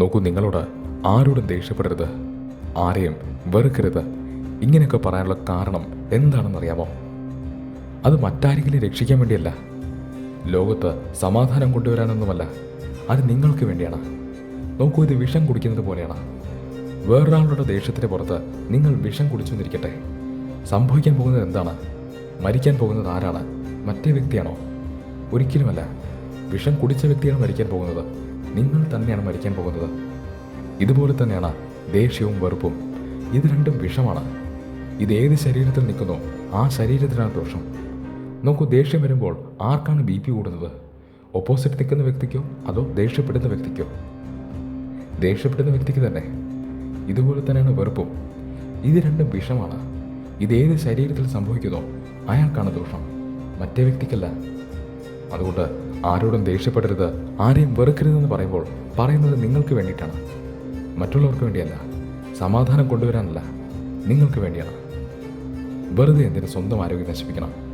നോക്കൂ നിങ്ങളോട് ആരോടും ദേഷ്യപ്പെടരുത്. ആരെയും വെറുക്കരുത്. ഇങ്ങനെയൊക്കെ പറയാനുള്ള കാരണം എന്താണെന്നറിയാമോ? അത് മറ്റാരെങ്കിലും രക്ഷിക്കാൻ വേണ്ടിയല്ല. ലോകത്ത് സമാധാനം കൊണ്ടുവരാനൊന്നുമല്ല. അത് നിങ്ങൾക്ക് വേണ്ടിയാണ്. നോക്കൂ ഇത് വിഷം കുടിക്കുന്നത് പോലെയാണ്. വേറൊരാളുടെ ദേഷ്യത്തിന് പുറത്ത് നിങ്ങൾ വിഷം കുടിച്ചു എന്നിരിക്കട്ടെ സംഭവിക്കാൻ പോകുന്നത് എന്താണ്? മരിക്കാൻ പോകുന്നത് ആരാണ്? മറ്റേ വ്യക്തിയാണോ? ഒരിക്കലുമല്ല. വിഷം കുടിച്ച വ്യക്തിയാണ് മരിക്കാൻ പോകുന്നത്. നിങ്ങൾ തന്നെയാണ് മരിക്കാൻ പോകുന്നത്. ഇതുപോലെ തന്നെയാണ് ദേഷ്യവും വെറുപ്പും. ഇത് രണ്ടും വിഷമാണ്. ഇത് ഏത് ശരീരത്തിൽ നിൽക്കുന്നോ ആ ശരീരത്തിനാണ് ദോഷം. നോക്കൂ ദേഷ്യം വരുമ്പോൾ ആർക്കാണ് ബി പി കൂടുന്നത്? ഓപ്പോസിറ്റ് നിൽക്കുന്ന വ്യക്തിക്കോ അതോ ദേഷ്യപ്പെടുന്ന വ്യക്തിക്കോ? ദേഷ്യപ്പെടുന്ന വ്യക്തിക്ക് തന്നെ. ഇതുപോലെ തന്നെയാണ് വെറുപ്പും. ഇത് രണ്ടും വിഷമാണ്. ഇത് ഏത് ശരീരത്തിൽ സംഭവിക്കുന്നോ അയാൾക്കാണ് ദോഷം. മറ്റേ വ്യക്തിക്കല്ല. അതുകൊണ്ട് ആരോടും ദേഷ്യപ്പെടരുത് ആരെയും വെറുക്കരുതെന്ന് പറയുമ്പോൾ പറയുന്നത് നിങ്ങൾക്ക് വേണ്ടിയിട്ടാണ്. മറ്റുള്ളവർക്ക് വേണ്ടിയല്ല സമാധാനം കൊണ്ടുവരാനല്ല നിങ്ങൾക്ക് വേണ്ടിയാണ്. വെറുതെ എന്തിന് സ്വന്തം ആരോഗ്യം നശിപ്പിക്കണം?